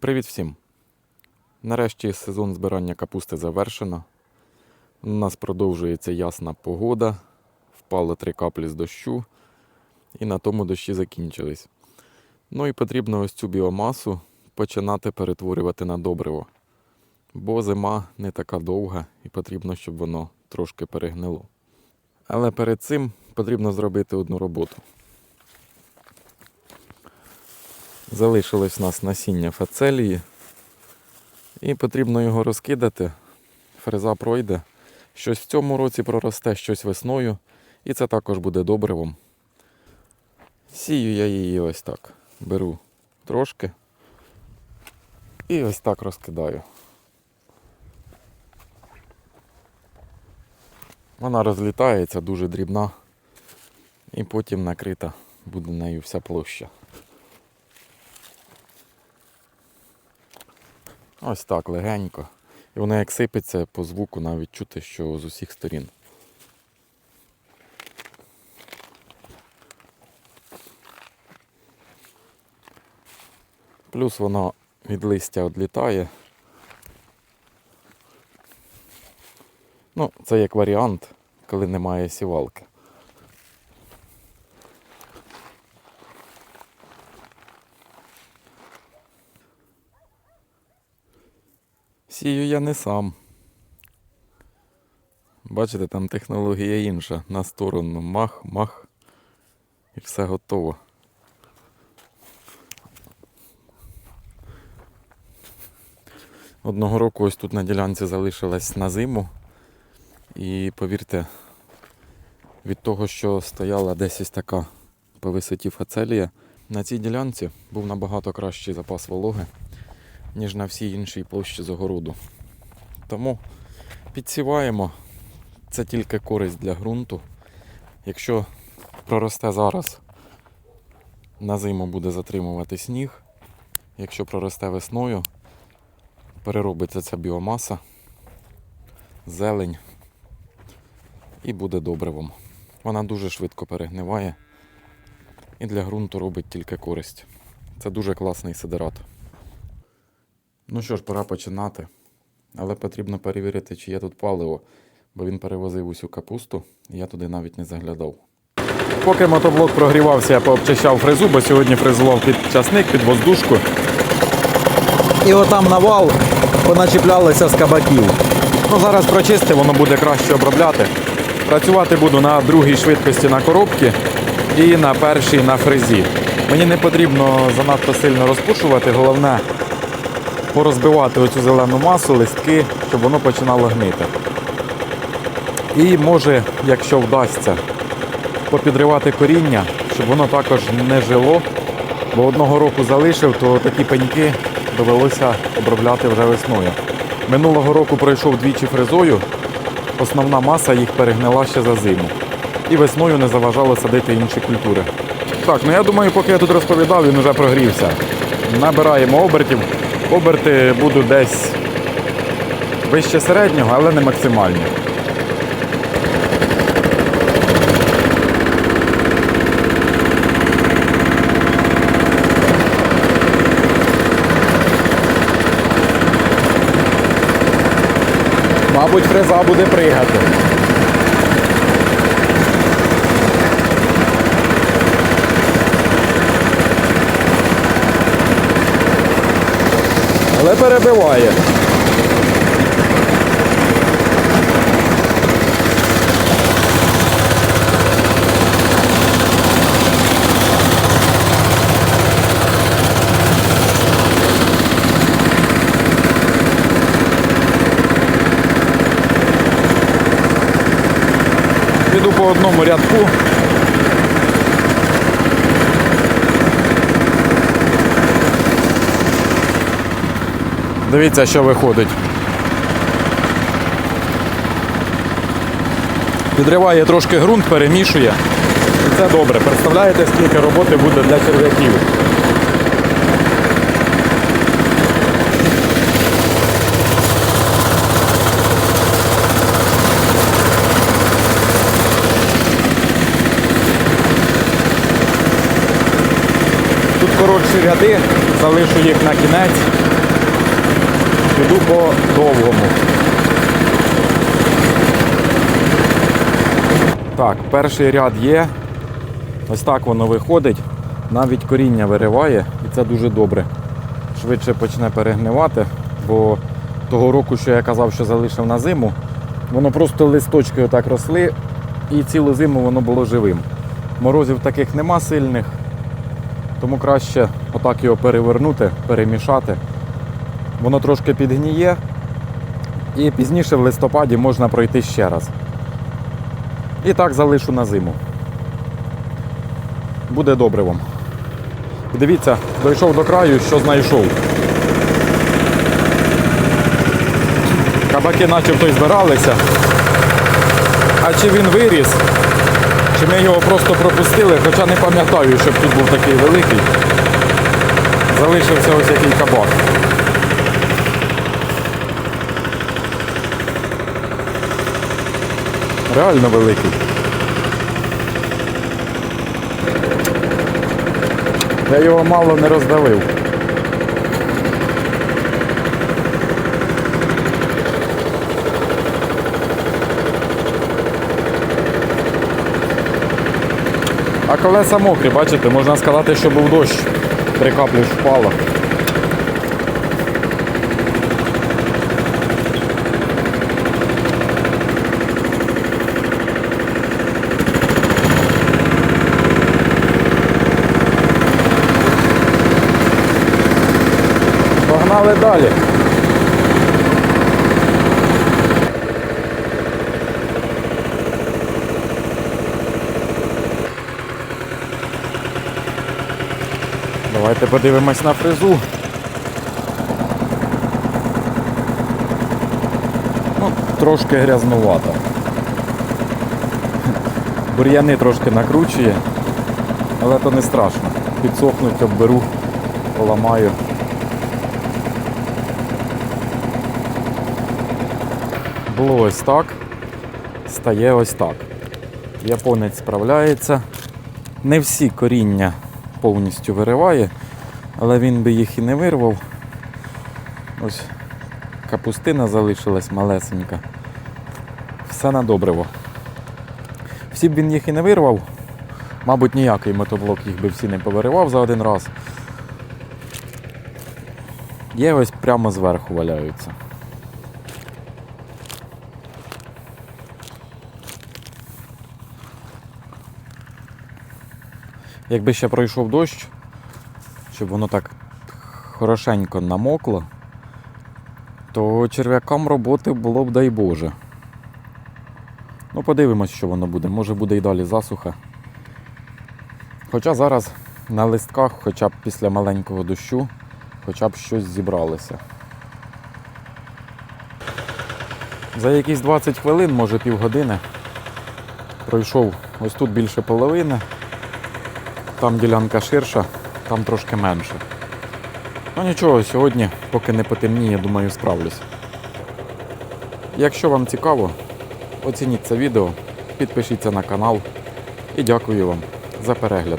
Привіт всім! Нарешті сезон збирання капусти завершено. У нас продовжується ясна погода, впало три каплі з дощу, і на тому дощі закінчились. Ну і потрібно ось цю біомасу починати перетворювати на добриво. Бо зима не така довга і потрібно, щоб воно трошки перегнило. Але перед цим потрібно зробити одну роботу. Залишилось у нас насіння фацелії. І потрібно його розкидати. Фреза пройде. Щось в цьому році проросте, щось весною. І це також буде добривом. Сію я її ось так. Беру трошки. І ось так розкидаю. Вона розлітається дуже дрібна. І потім накрита буде нею вся площа. Ось так легенько. І воно як сипеться по звуку, навіть чути, що з усіх сторін. Плюс воно від листя відлітає. Ну, це як варіант, коли немає сівалки. Сію я не сам. Бачите, там технологія інша. На сторону мах, мах. І все готово. Одного року ось тут на ділянці залишилась на зиму. І повірте, від того, що стояла десь ось така по висоті фацелія, на цій ділянці був набагато кращий запас вологи ніж на всій іншій площі загороду. Тому підсіваємо. Це тільки користь для ґрунту. Якщо проросте зараз, на зиму буде затримувати сніг. Якщо проросте весною, переробиться ця біомаса, зелень і буде добривом. Вона дуже швидко перегниває і для ґрунту робить тільки користь. Це дуже класний сидерат. Ну що ж, пора починати. Але потрібно перевірити, чи є тут паливо, бо він перевозив усю капусту, і я туди навіть не заглядав. Поки мотоблок прогрівався, я пообчищав фрезу, бо сьогодні фрезував під часник, під воздушку. І отам на вал поначіплялося з кабаків. Ну, зараз прочисти, воно буде краще обробляти. Працювати буду на другій швидкості на коробці і на першій на фрезі. Мені не потрібно занадто сильно розпушувати, головне порозбивати оцю зелену масу, листки, щоб воно починало гнити. І може, якщо вдасться, попідривати коріння, щоб воно також не жило. Бо одного року залишив, то такі пеньки довелося обробляти вже весною. Минулого року пройшов двічі фрезою, основна маса їх перегнила ще за зиму. І весною не заважало садити інші культури. Так, ну я думаю, поки я тут розповідав, він вже прогрівся. Набираємо обертів. Оберти буду десь вище середнього, але не максимальні. Мабуть, фреза буде пригати. Але перебиває. Піду по одному рядку. Дивіться, що виходить. Підриває трошки ґрунт, перемішує. І це добре. Представляєте, скільки роботи буде для черв'яків. коротші ряди, залишу їх на кінець. Піду по довгому. Так, перший ряд є. Ось так воно виходить. Навіть коріння вириває, і це дуже добре. Швидше почне перегнивати, бо того року, що я казав, що залишив на зиму, воно просто листочки отак росли, і цілу зиму воно було живим. Морозів таких нема сильних, тому краще отак його перевернути, перемішати. Воно трошки підгніє, і пізніше в листопаді можна пройти ще раз. І так залишу на зиму. Буде добре вам. Дивіться, дійшов до краю, що знайшов. Кабаки начебто й збиралися. А чи він виріс, чи ми його просто пропустили, хоча не пам'ятаю, щоб тут був такий великий. Залишився ось який кабак. Реально великий. Я його мало не роздавив. А колеса мокрі, бачите, можна сказати, що був дощ. Три каплі впало. Погнали далі. Давайте подивимось на фрезу. Ну, трошки грязнувато. Бур'яни трошки накручує, але то не страшно. Підсохнуть, обберу, поламаю. Було ось так, стає ось так. Японець справляється. Не всі коріння повністю вириває, але він би їх і не вирвав. Ось капустина залишилась малесенька. Все на добриво. Всі б він їх і не вирвав. Мабуть, ніякий мотоблок їх би всі не повиривав за один раз. Є ось прямо зверху валяються. Якби ще пройшов дощ, щоб воно так хорошенько намокло, то черв'якам роботи було б дай Боже. Ну, подивимось, що воно буде. Може буде і далі засуха. Хоча зараз на листках, хоча б після маленького дощу, хоча б щось зібралося. За якісь 20 хвилин, може півгодини, пройшов ось тут більше половини. Там ділянка ширша, там трошки менше. Ну нічого, сьогодні, поки не потемніє, думаю, справлюсь. Якщо вам цікаво, оцініть це відео, підпишіться на канал і дякую вам за перегляд.